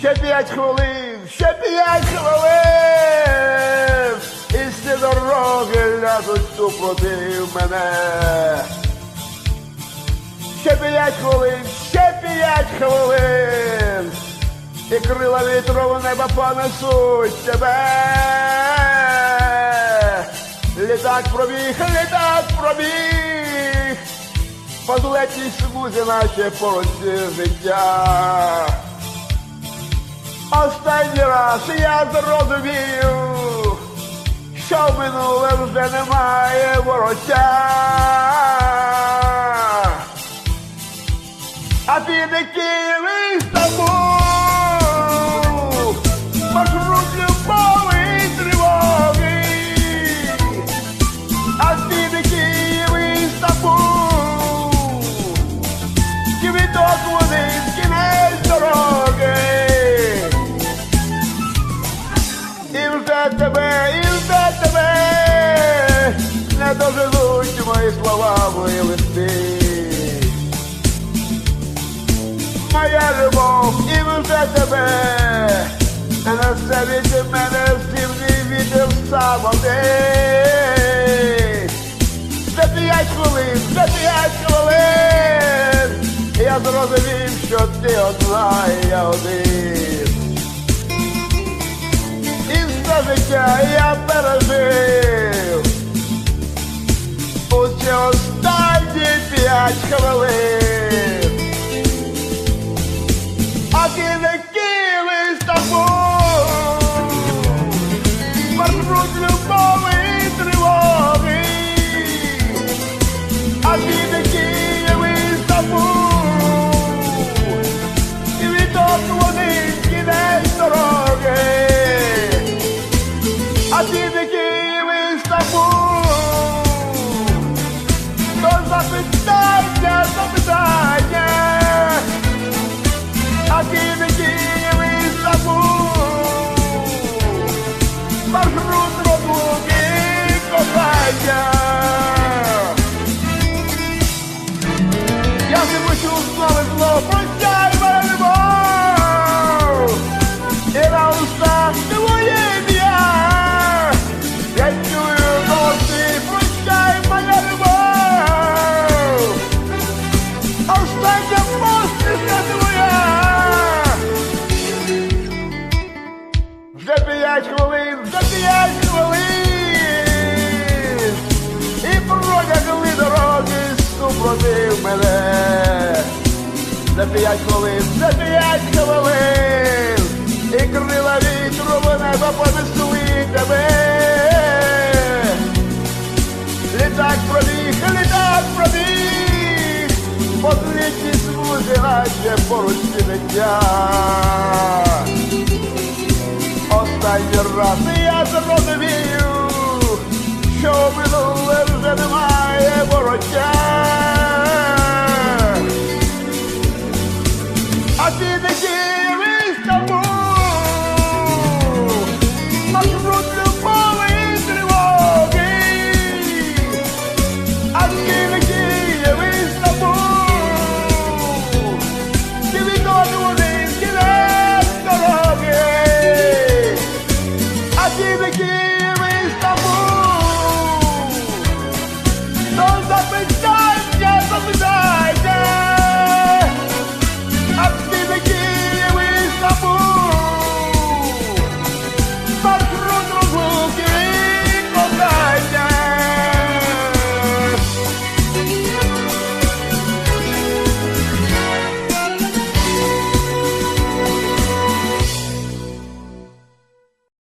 Ще п'ять хвилин, ще п'ять хвилин, і всі дороги ляжуть супротив мене. Ще п'ять хвилин, ще п'ять хвилин, і крила вітру в небо понесуть тебе. Літак пробіг, літак пробіг, по злетній смузі наче поросі життя. Останній раз я зрозумів, що минуле вже немає вороття. А піде Київ і Стамбул, маршрут любові і тривоги. А піде Київ і Стамбул, квіток в доживуть мої слова, мої листи. Моя любов, і вже тебе не несе від мене зимний вітер самоти. За п'ять хвилин, за п'ять хвилин я зрозумів, що ти одна, і я один. І все життя я пережив останні п'ять хвилин. А ти киви з тобою, маршрут любові і тривоги. Мене. За п'ять хвилин, за п'ять хвилин, і крила вітру в небо понесли тебе. Літак пробіг, літак пробіг, подлітні смузи, наче поруч життя. Останній раз я зрозумів, що минуле вже немає вороття.